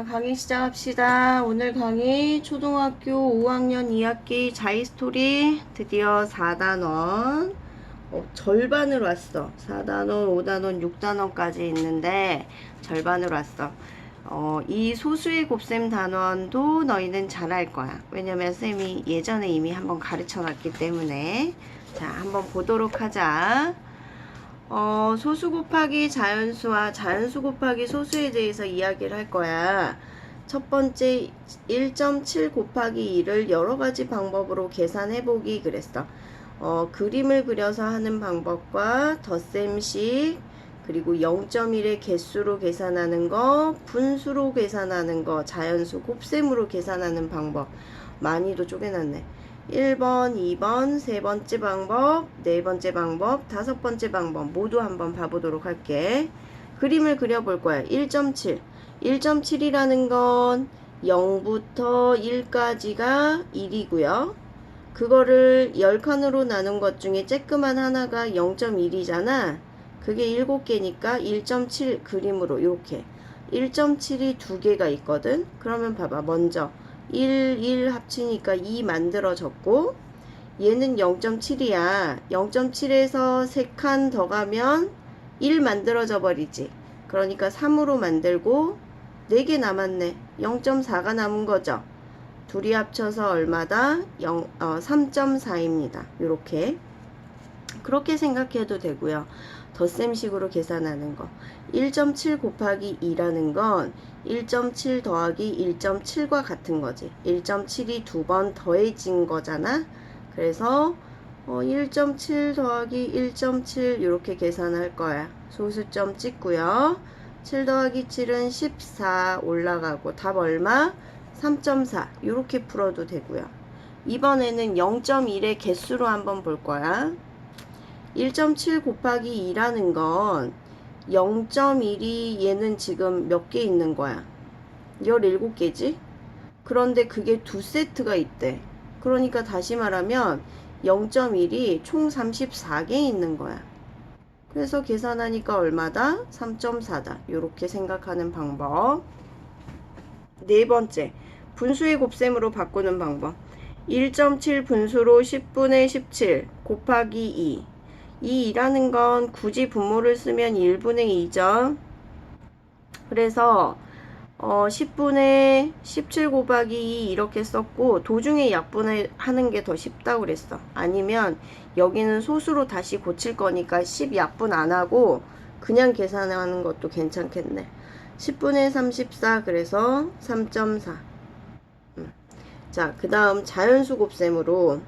자, 강의 시작합시다. 오늘 강의 초등학교 5학년 2학기 자이스토리 드디어 4단원 어, 절반을 왔어. 4단원, 5단원, 6단원까지 있는데 절반을 왔어. 어, 이 소수의 곱셈 단원도 너희는 잘할 거야. 왜냐면 쌤이 예전에 이미 한번 가르쳐 놨기 때문에. 자, 한번 보도록 하자. 어, 소수 곱하기 자연수와 자연수 곱하기 소수에 대해서 이야기를 할 거야. 첫 번째 1.7 곱하기 2를 여러 가지 방법으로 계산해 보기 그랬어. 어, 그림을 그려서 하는 방법과 덧셈식 그리고 0.1의 개수로 계산하는 거, 분수로 계산하는 거, 자연수 곱셈으로 계산하는 방법. 많이도 쪼개놨네. 1번, 2번, 세 번째 방법, 네 번째 방법, 다섯 번째 방법 모두 한번 봐보도록 할게. 그림을 그려볼 거야. 1.7. 1.7이라는 건 0부터 1까지가 1이고요. 그거를 10칸으로 나눈 것 중에 쬐끄만 하나가 0.1이잖아. 그게 7개니까 1.7 그림으로 이렇게 1.7이 두 개가 있거든. 그러면 봐봐. 먼저 1, 1 합치니까 2 만들어졌고 얘는 0.7이야. 0.7에서 3칸 더 가면 1 만들어져 버리지. 그러니까 3으로 만들고 4개 남았네. 0.4가 남은 거죠. 둘이 합쳐서 얼마다? 0, 어, 3.4입니다. 이렇게 그렇게 생각해도 되고요. 덧셈식으로 계산하는 거. 1.7 곱하기 2라는 건 1.7 더하기 1.7과 같은 거지. 1.7이 두 번 더해진 거잖아. 그래서 어, 1.7 더하기 1.7 이렇게 계산할 거야. 소수점 찍고요. 7 더하기 7은 14 올라가고 답 얼마? 3.4 이렇게 풀어도 되고요. 이번에는 0.1의 개수로 한번 볼 거야. 1.7 곱하기 2라는 건 0.1이 얘는 지금 몇 개 있는 거야? 17개지? 그런데 그게 두 세트가 있대. 그러니까 다시 말하면 0.1이 총 34개 있는 거야. 그래서 계산하니까 얼마다? 3.4다. 이렇게 생각하는 방법. 네 번째, 분수의 곱셈으로 바꾸는 방법. 1.7 분수로 10분의 17 곱하기 2. 이 2라는 건 굳이 분모를 쓰면 1분의 2죠. 그래서 어, 10분의 17 곱하기 2 이렇게 썼고 도중에 약분을 하는 게 더 쉽다고 그랬어. 아니면 여기는 소수로 다시 고칠 거니까 10 약분 안 하고 그냥 계산하는 것도 괜찮겠네. 10분의 34 그래서 3.4 음. 자, 그 다음 자연수 곱셈으로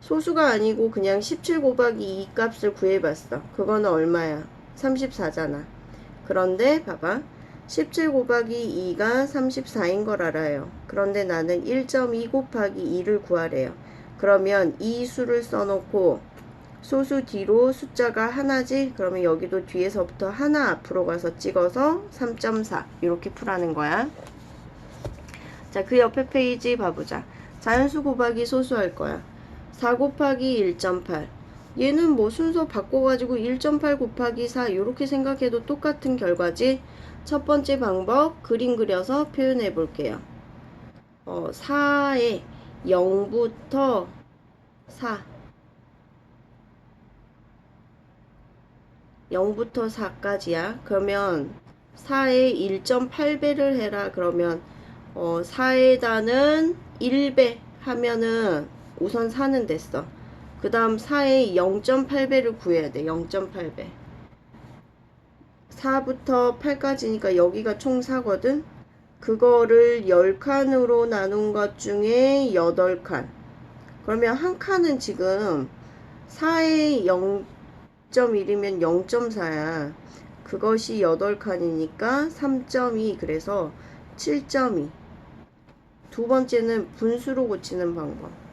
소수가 아니고 그냥 17 곱하기 2 값을 구해봤어. 그거는 얼마야? 34잖아. 그런데 봐봐. 17 곱하기 2가 34인 걸 알아요. 그런데 나는 1.2 곱하기 2를 구하래요. 그러면 이 수를 써놓고 소수 뒤로 숫자가 하나지? 그러면 여기도 뒤에서부터 하나 앞으로 가서 찍어서 3.4 이렇게 풀하는 거야. 자, 그 옆에 페이지 봐보자. 자연수 곱하기 소수 할 거야. 4 곱하기 1.8 얘는 뭐 순서 바꿔가지고 1.8 곱하기 4 이렇게 생각해도 똑같은 결과지? 첫 번째 방법 그림 그려서 표현해 볼게요. 어, 4에 0부터 4 0부터 4까지야. 그러면 4에 1.8배를 해라. 그러면 어, 4에다는 1배 하면은 우선 4는 됐어. 그 다음 4에 0.8배를 구해야 돼. 0.8배. 4부터 8까지니까 여기가 총 4거든. 그거를 10칸으로 나눈 것 중에 8칸. 그러면 한 칸은 지금 4에 0.1이면 0.4야. 그것이 8칸이니까 3.2 그래서 7.2. 두 번째는 분수로 고치는 방법.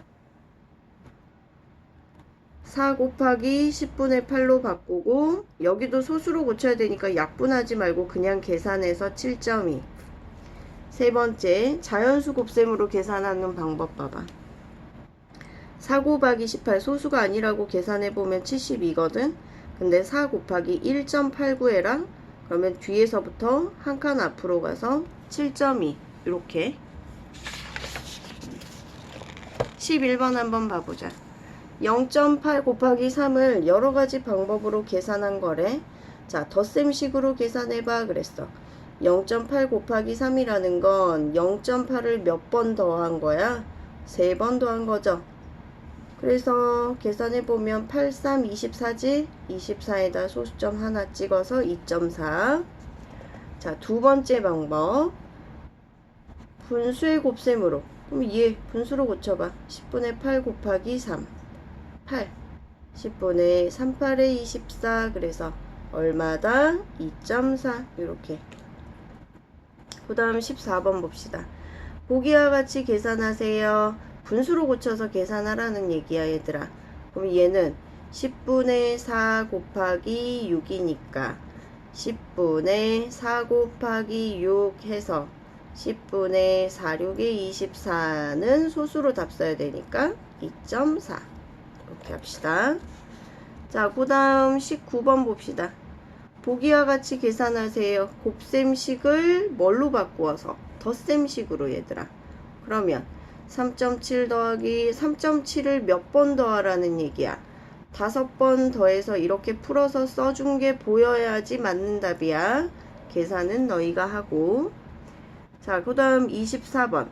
4 곱하기 10분의 8로 바꾸고 여기도 소수로 고쳐야 되니까 약분하지 말고 그냥 계산해서 7.2 세 번째 자연수 곱셈으로 계산하는 방법 봐봐. 4 곱하기 18 소수가 아니라고 계산해보면 72거든. 근데 4 곱하기 1.89 해라 그러면 뒤에서부터 한 칸 앞으로 가서 7.2 이렇게. 11번 한번 봐보자. 0.8 곱하기 3을 여러 가지 방법으로 계산한 거래. 자, 덧셈식으로 계산해봐 그랬어. 0.8 곱하기 3이라는 건 0.8을 몇 번 더한 거야? 세 번 더한 거죠. 그래서 계산해보면 8, 3, 24지? 24에다 소수점 하나 찍어서 2.4. 자, 두 번째 방법. 분수의 곱셈으로. 그럼 얘 분수로 고쳐봐. 10분의 8 곱하기 3. 8. 10분의 38에 24. 그래서 얼마다? 2.4. 이렇게. 그 다음 14번 봅시다. 보기와 같이 계산하세요. 분수로 고쳐서 계산하라는 얘기야, 얘들아. 그럼 얘는 10분의 4 곱하기 6이니까 10분의 4 곱하기 6 해서 10분의 4, 6에 24는 소수로 답 써야 되니까 2.4 이렇게 합시다. 자, 그 다음 19번 봅시다. 보기와 같이 계산하세요. 곱셈식을 뭘로 바꾸어서? 덧셈식으로 얘들아. 그러면 3.7 더하기 3.7을 몇 번 더하라는 얘기야. 다섯 번 더해서 이렇게 풀어서 써준 게 보여야지 맞는 답이야. 계산은 너희가 하고. 자, 그 다음 24번.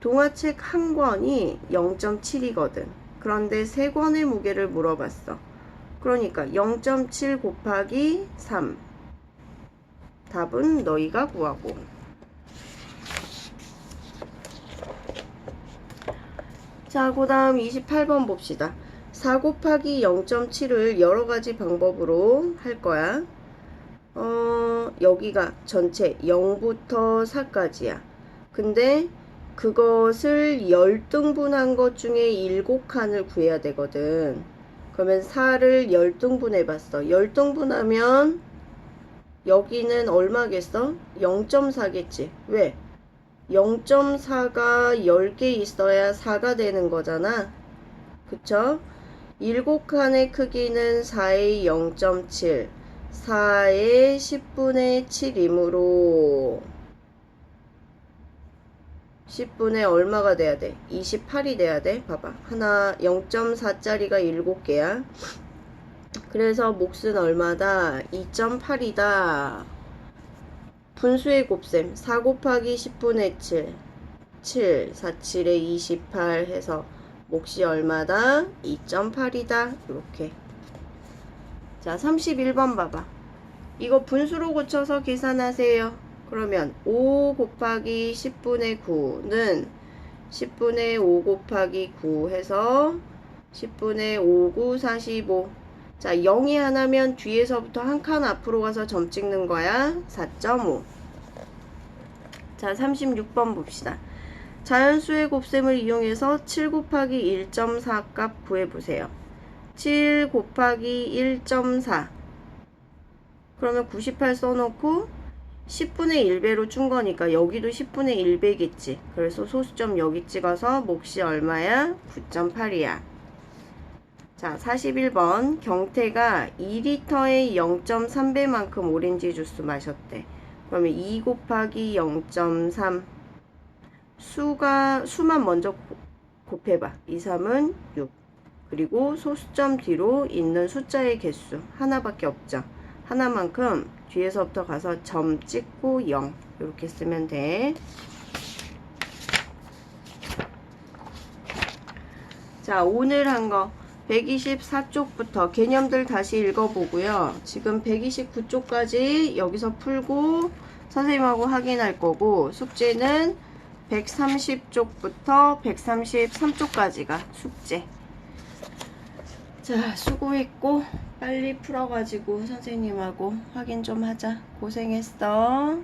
동화책 한 권이 0.7이거든. 그런데 세 권의 무게를 물어봤어. 그러니까 0.7 곱하기 3. 답은 너희가 구하고. 자, 그 다음 28번 봅시다. 4 곱하기 0.7을 여러 가지 방법으로 할 거야. 어, 여기가 전체 0부터 4까지야. 근데 그것을 열등분한 것 중에 7칸을 구해야 되거든. 그러면 4를 열등분해 봤어. 열등분하면 여기는 얼마겠어? 0.4겠지. 왜? 0.4가 10개 있어야 4가 되는 거잖아. 그쵸? 7칸의 크기는 4의 0.7, 4의 10분의 7이므로 10분의 얼마가 돼야 돼? 28이 돼야 돼. 봐봐. 하나 0.4짜리가 7개야. 그래서 몫은 얼마다? 2.8이다. 분수의 곱셈 4 곱하기 10분의 7 7 4 7에 28 해서 몫이 얼마다? 2.8이다 이렇게 자 31번 봐봐 이거 분수로 고쳐서 계산하세요 그러면 5 곱하기 10분의 9는 10분의 5 곱하기 9 해서 10분의 5, 9, 45 자, 0이 하나면 뒤에서부터 한 칸 앞으로 가서 점 찍는 거야. 4.5. 자, 36번 봅시다. 자연수의 곱셈을 이용해서 7 곱하기 1.4값 구해보세요. 7 곱하기 1.4. 그러면 98 써놓고 10분의 1배로 준 거니까 여기도 10분의 1배겠지. 그래서 소수점 여기 찍어서 몫이 얼마야? 9.8이야. 자, 41번. 경태가 2리터의 0.3배만큼 오렌지 주스 마셨대. 그러면 2 곱하기 0.3. 수가, 수만 먼저 고- 곱해봐. 2, 3은 6. 그리고 소수점 뒤로 있는 숫자의 개수. 하나밖에 없죠. 하나만큼 뒤에서부터 가서 점 찍고 0. 이렇게 쓰면 돼. 자, 오늘 한 거. 124쪽부터 개념들 다시 읽어보고요. 지금 129쪽까지 여기서 풀고 선생님하고 확인할 거고 숙제는 130쪽부터 133쪽까지가 숙제. 자, 수고했고 빨리 풀어가지고 선생님하고 확인 좀 하자. 고생했어.